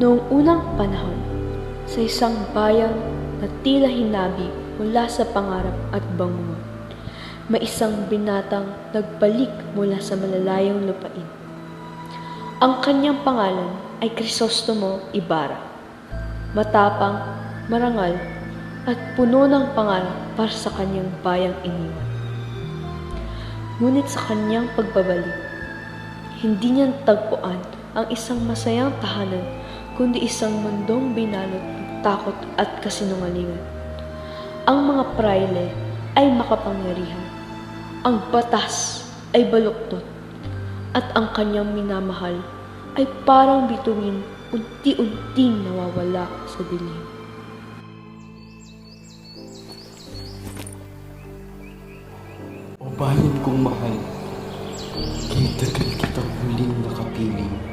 Noong unang panahon, sa isang bayan na tila hinabi mula sa pangarap at bangungot, may isang binatang nagbalik mula sa malalayong lupain. Ang kanyang pangalan ay Crisostomo Ibarra. Matapang, marangal, at puno ng pangarap para sa kanyang bayang iniwan. Ngunit sa kanyang pagbabalik, hindi niya tagpuan ang isang masayang tahanan kundi isang mundong binalot ng takot at kasinungalingan. Ang mga praile ay makapangyarihan. Ang batas ay baluktot. At ang kanyang minamahal ay parang bituin unti-unting nawawala sa dilim. O bayan kong mahal, kay tagal kitang huling nakapiling.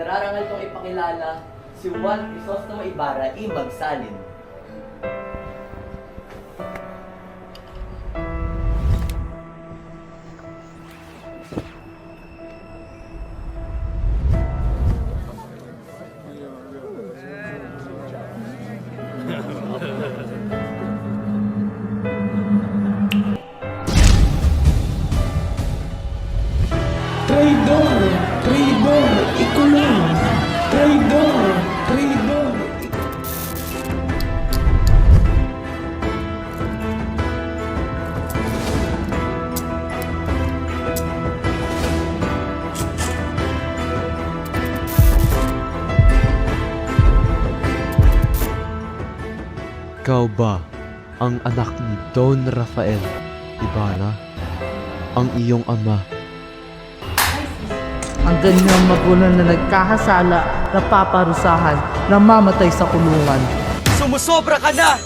Ikinararangal kong ipakilala si Juan Crisostomo Ibarra i Magsalin. Ba ang anak ni Don Rafael Ibarra? Ang iyong ama? Ang ganyang magulang na nagkakasala, napaparusahan, namamatay sa kulungan. Sumusobra ka na!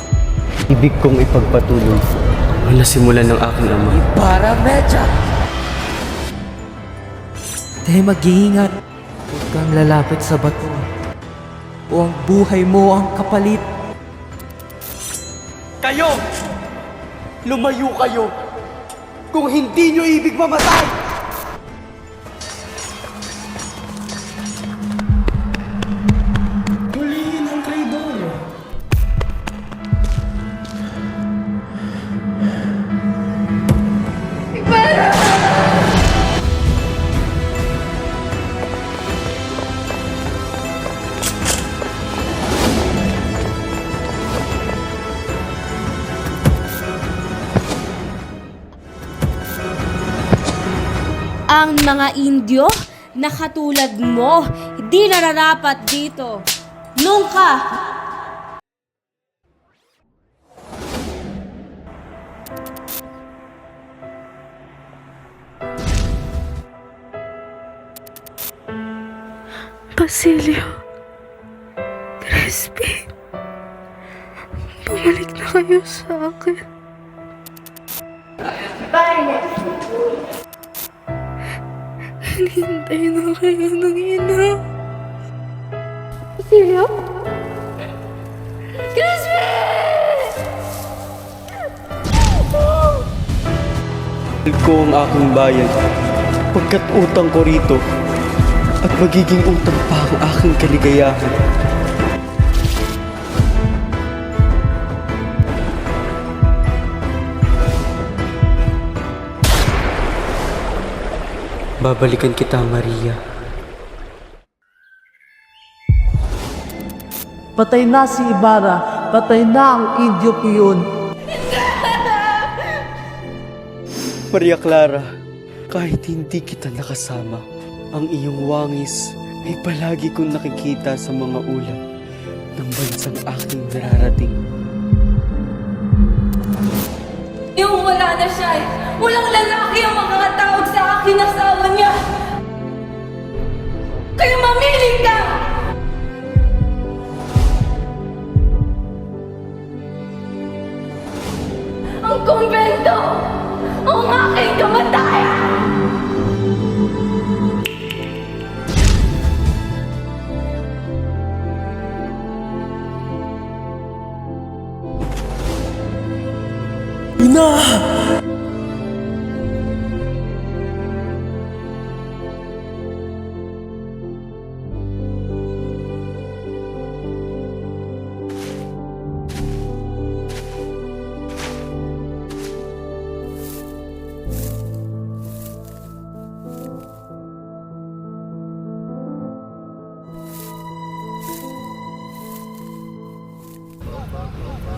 Ibig kong ipagpatuloy ang nasimulan ng aking ama. Para medya! Tayo mag-iingat. Huwag kang lalapit sa bato. O ang buhay mo ang kapalit. Kayo! Lumayo kayo! Kung hindi nyo ibig mamatay! Ang mga Indyo na katulad mo, hindi nararapat dito. Nungka! Basilio, Crispy, bumalik na kayo sa akin. Hinihintay na kayo ng ina. Crispy! Mahal ko ang aking bayan pagkat utang ko rito at magiging utang pa ang aking kaligayahan. Babalikan kita, Maria. Patay na si Ibarra. Patay na ang Indio Piyon. Maria Clara, kahit hindi kita nakasama, ang iyong wangis ay palagi kong nakikita sa mga ulap ng bansang aking nararating. Yung wala na siya eh. Walang lalaki ang makakatawag sa akin asawa niya. Kaya mamili ka! Ang kumbento! Ang aking kamatayan!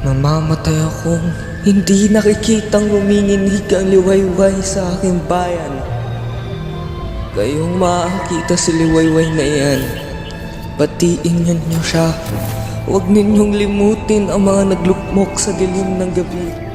Mamamatay akong hindi nakikitang uminginig ang liwayway sa aking bayan. Kayong makakita si liwayway na yan. Batiin niyo siya. Huwag ninyong limutin ang mga naglukmok sa dilim ng gabi.